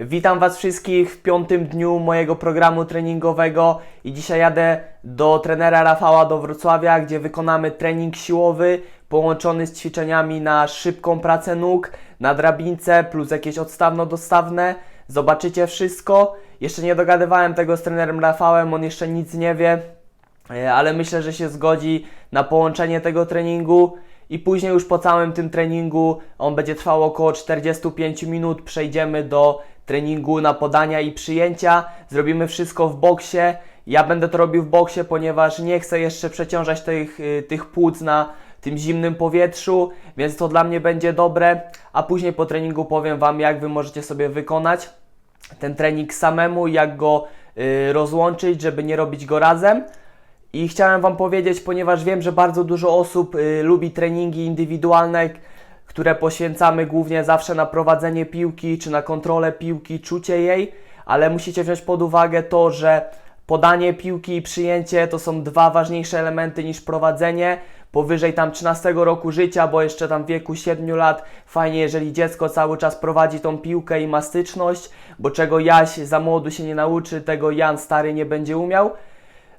Witam Was wszystkich w piątym dniu mojego programu treningowego i dzisiaj jadę do trenera Rafała do Wrocławia, gdzie wykonamy trening siłowy połączony z ćwiczeniami na szybką pracę nóg, na drabince plus jakieś odstawno-dostawne. Zobaczycie wszystko. Jeszcze nie dogadywałem tego z trenerem Rafałem, on jeszcze nic nie wie, E, ale myślę, że się zgodzi na połączenie tego treningu i później już po całym tym treningu, on będzie trwał około 45 minut, przejdziemy do treningu na podania i przyjęcia, zrobimy wszystko w boksie, ja będę to robił w boksie, ponieważ nie chcę jeszcze przeciążać tych, y, tych płuc na tym zimnym powietrzu, więc to dla mnie będzie dobre, a później po treningu powiem Wam, jak Wy możecie sobie wykonać ten trening samemu, jak go y, rozłączyć, żeby nie robić go razem. I chciałem Wam powiedzieć, ponieważ wiem, że bardzo dużo osób y, lubi treningi indywidualne, które poświęcamy głównie zawsze na prowadzenie piłki czy na kontrolę piłki, czucie jej, ale musicie wziąć pod uwagę to, że podanie piłki i przyjęcie to są dwa ważniejsze elementy niż prowadzenie. Powyżej tam 13 roku życia, bo jeszcze tam w wieku 7 lat fajnie, jeżeli dziecko cały czas prowadzi tą piłkę i ma styczność, bo czego Jaś za młodu się nie nauczy, tego Jan stary nie będzie umiał.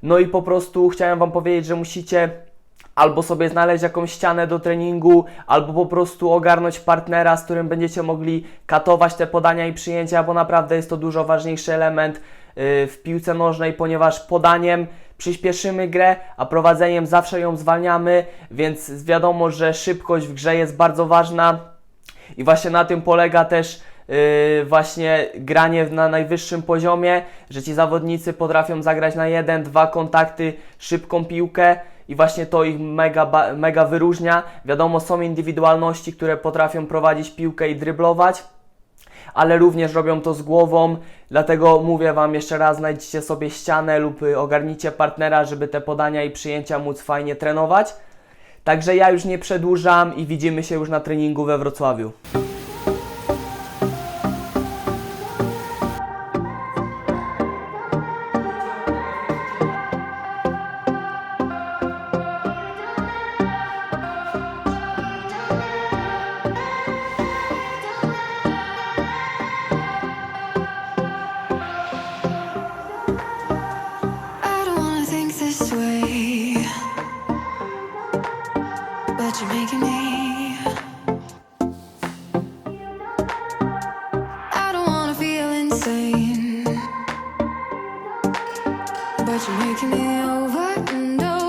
No i po prostu chciałem Wam powiedzieć, że musicie albo sobie znaleźć jakąś ścianę do treningu, albo po prostu ogarnąć partnera, z którym będziecie mogli katować te podania i przyjęcia, bo naprawdę jest to dużo ważniejszy element yy, w piłce nożnej, ponieważ podaniem przyspieszymy grę, a prowadzeniem zawsze ją zwalniamy, więc wiadomo, że szybkość w grze jest bardzo ważna. I właśnie na tym polega też yy, właśnie granie na najwyższym poziomie, że ci zawodnicy potrafią zagrać na jeden, dwa kontakty szybką piłkę i właśnie to ich mega, mega wyróżnia. Wiadomo, są indywidualności, które potrafią prowadzić piłkę i dryblować, ale również robią to z głową. Dlatego mówię Wam jeszcze raz, znajdziecie sobie ścianę lub y, ogarnijcie partnera, żeby te podania i przyjęcia móc fajnie trenować. Także ja już nie przedłużam i widzimy się już na treningu we Wrocławiu. But you're making me over and over.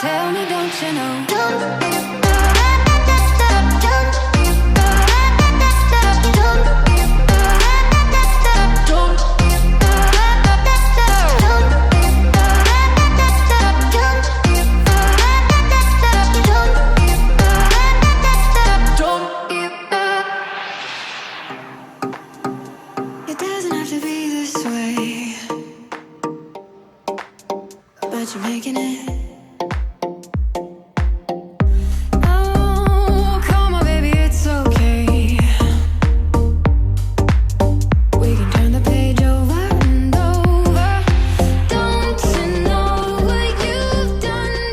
Tell me, don't you know? Don't you what you've done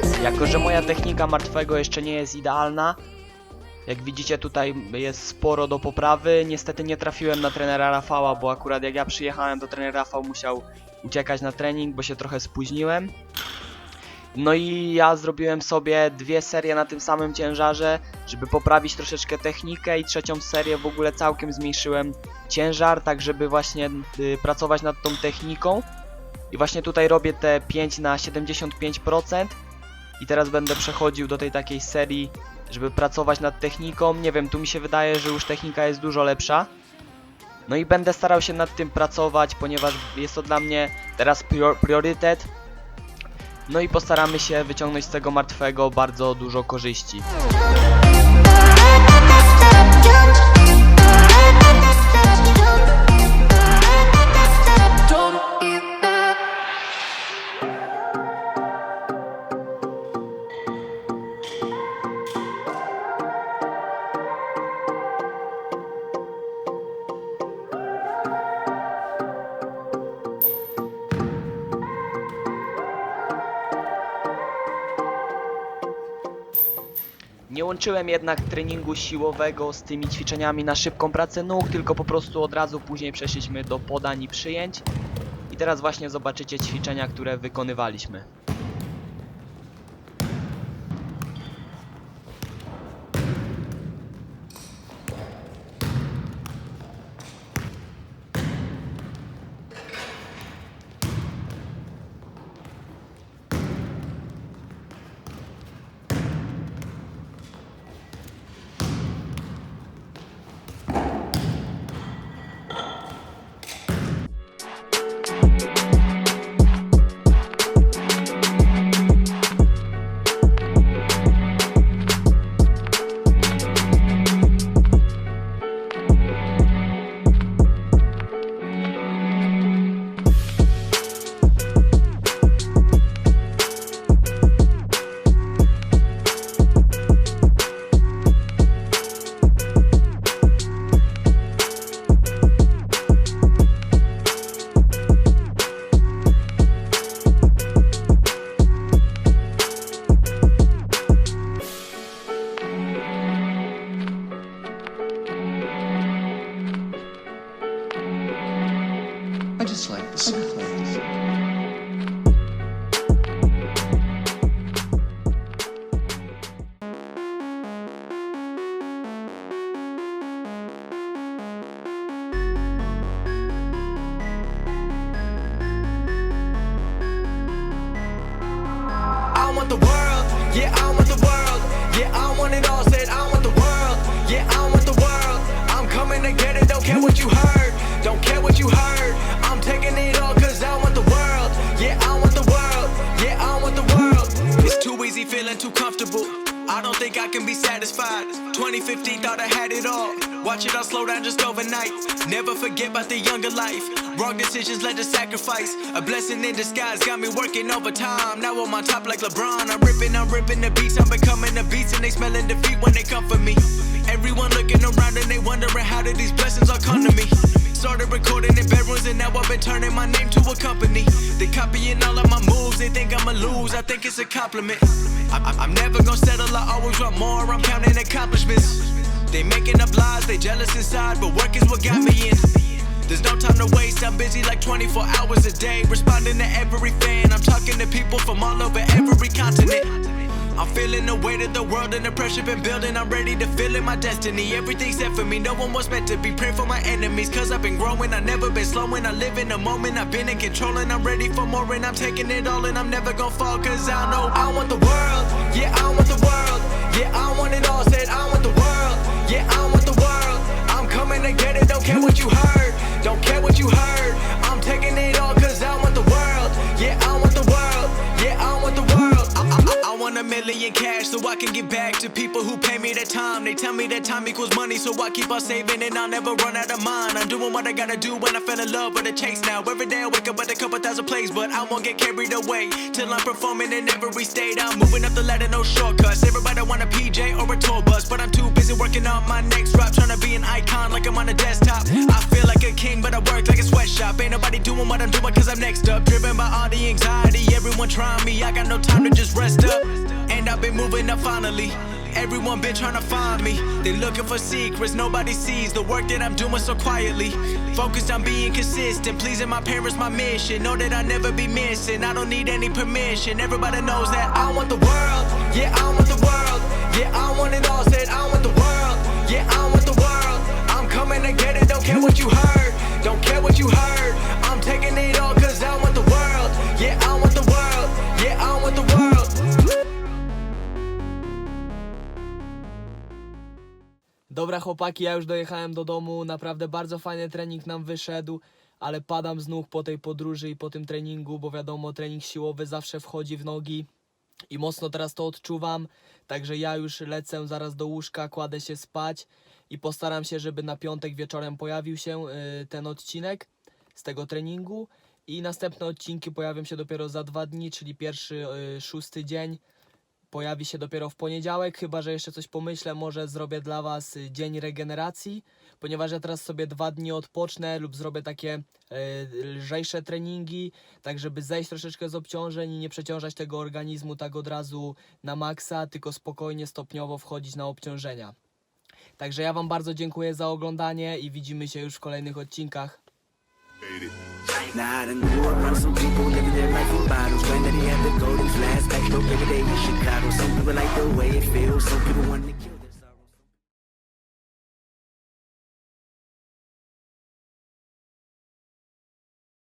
to Jako, że moja technika martwego jeszcze nie jest idealna, jak widzicie tutaj jest sporo do poprawy. Niestety nie trafiłem na trenera Rafała, bo akurat jak ja przyjechałem, to trener Rafał musiał uciekać na trening, bo się trochę spóźniłem. No i ja zrobiłem sobie dwie serie na tym samym ciężarze, żeby poprawić troszeczkę technikę i trzecią serię w ogóle całkiem zmniejszyłem ciężar, tak żeby właśnie y, pracować nad tą techniką. I właśnie tutaj robię te 5 na 75% i teraz będę przechodził do tej takiej serii, żeby pracować nad techniką. Nie wiem, tu mi się wydaje, że już technika jest dużo lepsza. No i będę starał się nad tym pracować, ponieważ jest to dla mnie teraz prior priorytet. No i postaramy się wyciągnąć z tego martwego bardzo dużo korzyści. Nie łączyłem jednak treningu siłowego z tymi ćwiczeniami na szybką pracę nóg, tylko po prostu od razu później przeszliśmy do podań i przyjęć. I teraz właśnie zobaczycie ćwiczenia, które wykonywaliśmy. What you heard. I'm taking it all cause I want the world, yeah, I want the world, yeah, I want the world. It's too easy feeling too comfortable. I don't think I can be satisfied. 2015 thought I had it all. Watch it all slow down just overnight. Never forget about the younger life. Wrong decisions led to sacrifice. A blessing in disguise got me working overtime. Now I'm on top like LeBron. I'm ripping, I'm ripping the beats. I'm becoming the beats and they smelling defeat when they come for me. Everyone looking around and they wondering how did these blessings all come to me. Started recording in bedrooms and now I've been turning my name to a company. They copying all of my moves. They think I'ma lose. I think it's a compliment. I- I'm never gonna settle. I always want more. I'm counting accomplishments. They making up lies. They jealous inside, but work is what got me in. There's no time to waste. I'm busy like 24 hours a day, responding to every fan. I'm talking to people from all over every continent. I'm feeling the weight of the world and the pressure been building. I'm ready to feel in my destiny. Everything's set for me. No one was meant to be. Pray for my enemies, cause I've been growing. I've never been slowing. I live in the moment. I've been in control and I'm ready for more. And I'm taking it all and I'm never gonna fall. Cause I know I want the world. Yeah, I want the world. Yeah, I want it all. Said I want the world. Yeah, I want the world. I'm coming to get it. Don't care what you heard. Don't care what you heard. I'm taking it all cause I want the world. Yeah, I want I, want a million cash so I can give back to people who pay me their time. They tell me that time equals money, so I keep on saving and I'll never run out of mine. I'm doing what I gotta do when I fell in love with a chase now. Every day I wake up with a couple thousand plays, but I won't get carried away till I'm performing in every state. I'm moving up the ladder, no shortcuts. Everybody want a PJ or a tour bus, but I'm too busy working on my next drop, trying to be an icon like I'm on a desktop. I feel like a king, but I work like a sweatshop. Ain't nobody doing what I'm doing cause I'm next up. Driven by all the anxiety, everyone trying me. I got no time to just rest up. And I've been moving up finally. Everyone been trying to find me. They looking for secrets nobody sees. The work that I'm doing so quietly. Focused on being consistent, pleasing my parents, my mission. Know that I'll never be missing. I don't need any permission. Everybody knows that I want the world. Yeah, I want the Dobra chłopaki, ja już dojechałem do domu, naprawdę bardzo fajny trening nam wyszedł, ale padam z nóg po tej podróży i po tym treningu, bo wiadomo, trening siłowy zawsze wchodzi w nogi i mocno teraz to odczuwam, także ja już lecę zaraz do łóżka, kładę się spać i postaram się, żeby na piątek wieczorem pojawił się y, ten odcinek z tego treningu. I następne odcinki pojawią się dopiero za dwa dni, czyli pierwszy, y, szósty dzień pojawi się dopiero w poniedziałek, chyba że jeszcze coś pomyślę, może zrobię dla Was y, dzień regeneracji, ponieważ ja teraz sobie dwa dni odpocznę lub zrobię takie y, lżejsze treningi, tak żeby zejść troszeczkę z obciążeń i nie przeciążać tego organizmu tak od razu na maksa, tylko spokojnie, stopniowo wchodzić na obciążenia. Także ja Wam bardzo dziękuję za oglądanie i widzimy się już w kolejnych odcinkach. Now I done grew around some people living their life in bottles. Granddaddy had the golden flask, back no bigger day in Chicago. Some people like the way it feels, some people want to